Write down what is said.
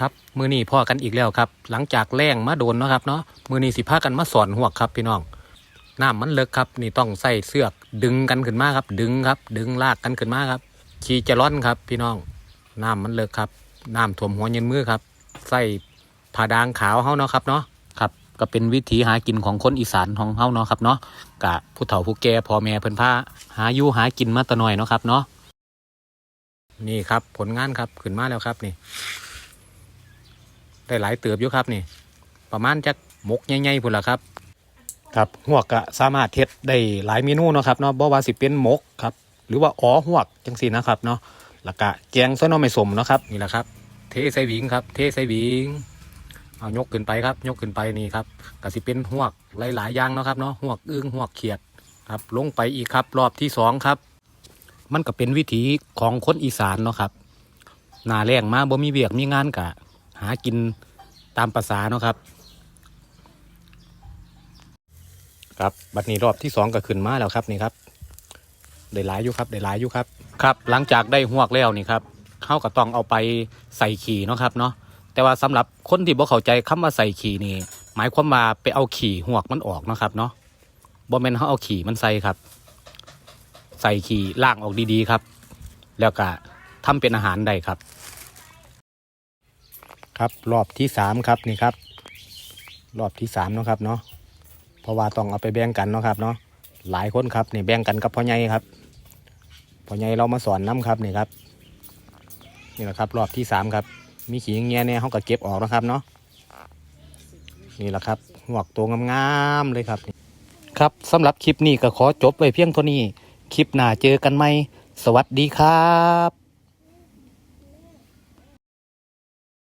ครับมือนี้พ่อกันอีกแล้วครับ หลังจากแรงมาโดนเนาะครับเนาะมือนี้สิพากันมาสอนหวกครับพี่น้องน้ำมันเลิกครับ นี่ต้องใส่เสือกดึงกันขึ้นมาครับ ดึงครับ ดึงลากกันขึ้นมาครับขี่จะร้อนครับ พี่น้องน้ำมันเลิกครับน้ำท่วมหัวเย็นมือครับ ใส่ผ้าดางขาวเฮาเนาะครับเนาะครับก็เป็นวิถีหากินของคนอีสานของเฮาเนาะครับเนาะกะผู้เฒ่าผู้แก่พ่อแม่เพิ่นพาหาอยู่หากินมาตะหน่อยเนาะครับเนาะนี่ครับผลงานครับขึ้นมาแล้วครับนี่ ได้หลายเติบอยู่ครับนี่ ประมาณจักมกใหญ่ๆพุ่นละครับ ครับหวกก็สามารถเฮ็ดได้หลายเมนูเนาะครับเนาะบ่ว่าสิเป็นมกครับ หรือว่าอ๋อหวกจังซี่นะครับเนาะแล้วก็แกงซอยหน้อไม่สมเนาะครับนี่แหละครับ เทใส่หวิงครับ เทใส่หวิงเอายกขึ้นไปครับ ยกขึ้นไปนี่ครับก็สิเป็นหวกหลายๆอย่างเนาะครับเนาะหวกอึ้งหวกเขียดครับ ลงไปอีกครับ รอบที่สองครับ มันก็เป็นวิถีของคนอีสานเนาะครับหน้าแรงมาบ่มีเวียกมีงานกะ หากินตามภาษาเนาะครับ ครับบัดนี้รอบที่สองก็ขึ้นมาแล้วครับนี่ครับได้หลายอยู่ครับได้หลายอยู่ครับครับ หลังจากได้หวกแล้วนี่ครับเขาก็ต้องเอาไปใส่ขี่เนาะครับเนาะแต่ว่าสำหรับคนที่บ่เข้าใจคำว่าใส่ขี่นี่ หมายความว่าไปเอาขี่หวกมันออกเนาะครับเนาะบ่แม่นเขาเอาขี่มันใส่ครับ ใส่ขี่ล่างออกดีๆครับ แล้วก็ทำเป็นอาหารได้ครับ ครับรอบที่สามครับนี่ครับ รอบที่สามเนาะครับเนาะเพราะว่าต้องเอาไปแบ่งกันเนาะครับเนาะหลายคนครับนี่แบ่งกันกับพ่อใหญ่ครับพ่อใหญ่เรามาสอนน้ำครับนี่ครับนี่แหละครับ รอบที่สามครับ มีขี้เงี้ยเนี่ยเขาก็เก็บออกนะครับเนาะนี่แหละครับหวกตัวงามๆเลยครับ ครับสำหรับคลิปนี้ก็ขอจบไว้เพียงเท่านี้ คลิปหน้าเจอกันไหม สวัสดีครับ